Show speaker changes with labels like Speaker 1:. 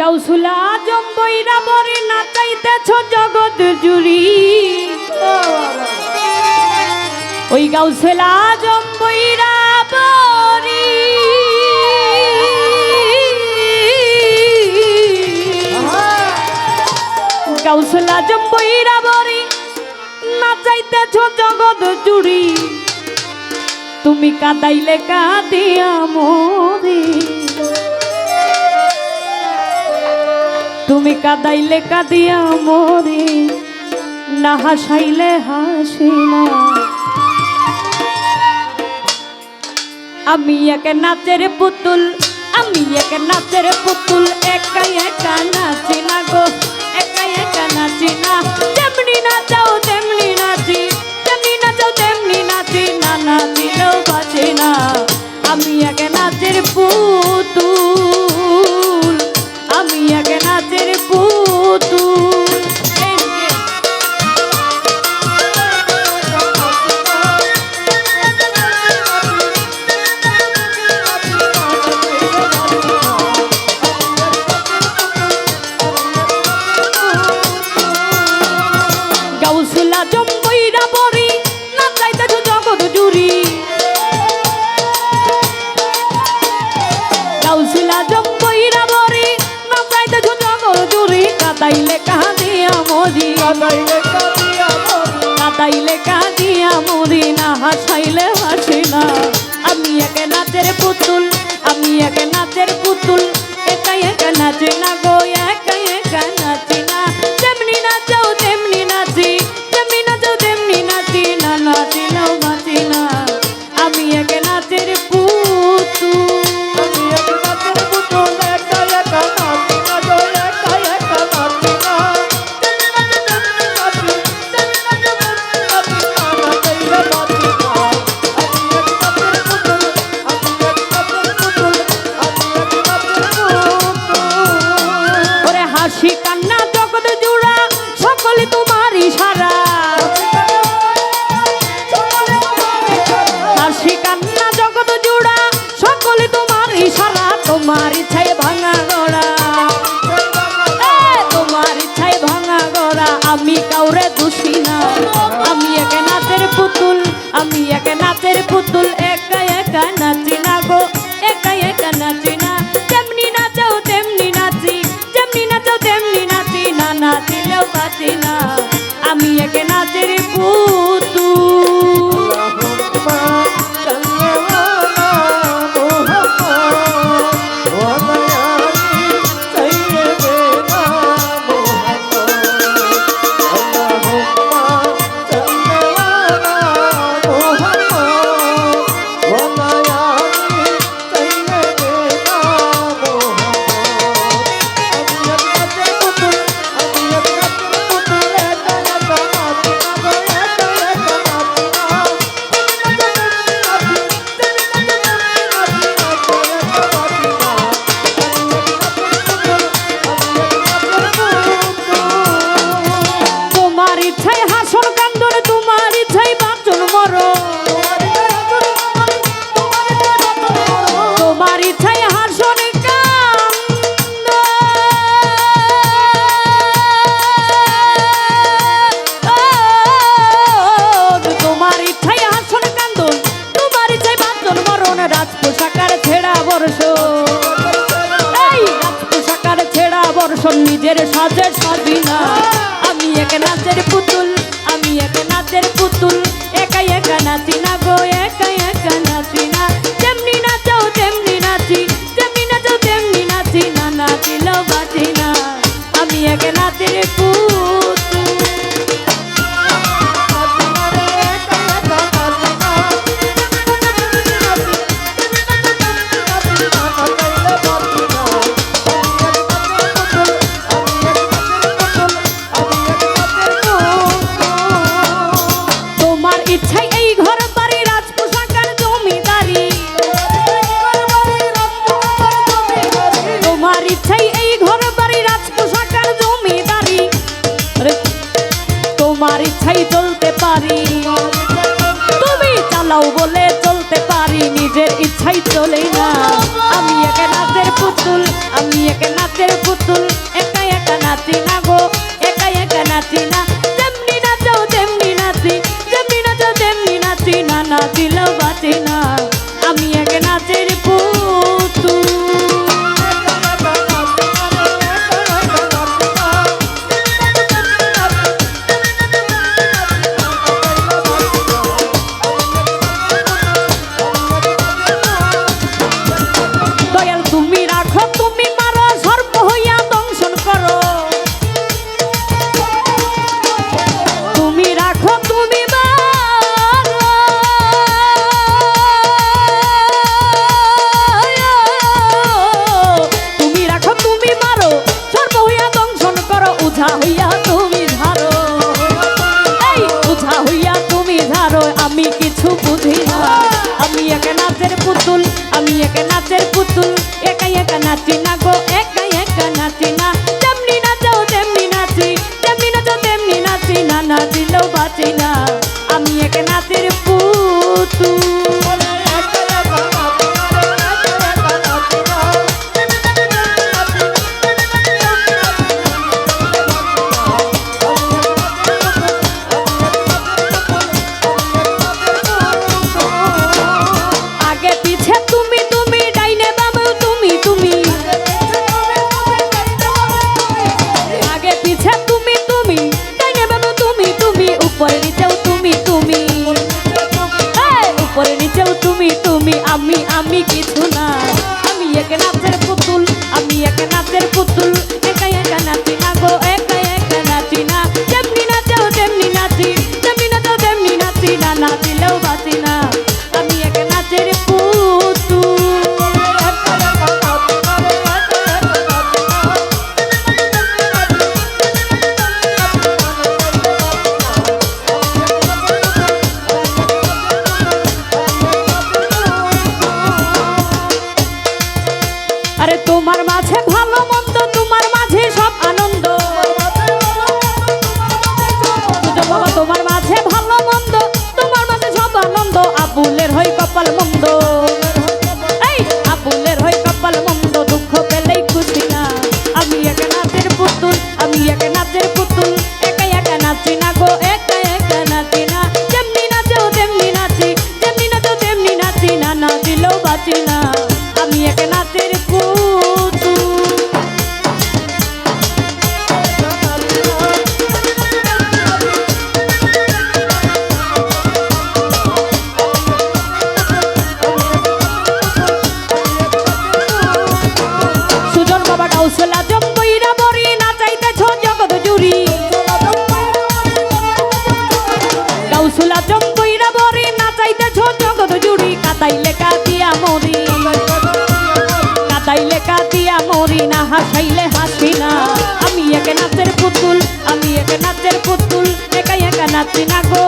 Speaker 1: গাউসুলা জম্বইরা বরে নাচাইতেছ জগৎ জুড়ি। ওই গাউসুলা জম্বইরা বরি। গাউসুলা জম্বইরা বরে নাচাইতেছ জগৎ জুড়ি। তুমি কাদাইলে কাঁদিয়া মরে তুমি কাদাইলে কাদিয়া মরি, না হাসাইলে হাসি না। আমি এক নাচের পুতুল, আমি এক নাচের পুতুল, একাই একা নাচি না গো একা একা নাচি না। যেমনি নাচা কাদাইলে কাঁদিয়া মোদি কাদাইলে কাঁদিয়া মোদি না হাসাইলে হাসি না। আমি একে নাচের পুতুল আমি একে নাচের পুতুল এটাই একে নাচে না গই Oh, এক নাচের পুতুল আমি এক নাচের পুতুল একা একা নাচি না গো একা একা নাচের পুতুল একা একা নাচি না গো একা একা নাচি না। তেমনি নাচাও, তেমনি নাচি তেমনি নাচাও, তেমনি নাচি না নাচিলেও বাঁচি না। আমি একা নাচের পুতুল। আমি কিছু না আমি একে নাচের পুতুল আমি এক নাচের পুতুল। কাদাইলে কাঁদিয়া মরি। কাদাইলে কাঁদিয়া মরি না, হাসাইলে হাসি না। আমি এক নাচের পুতুল, আমি এক নাচের পুতুল একা একা নাচি না গো।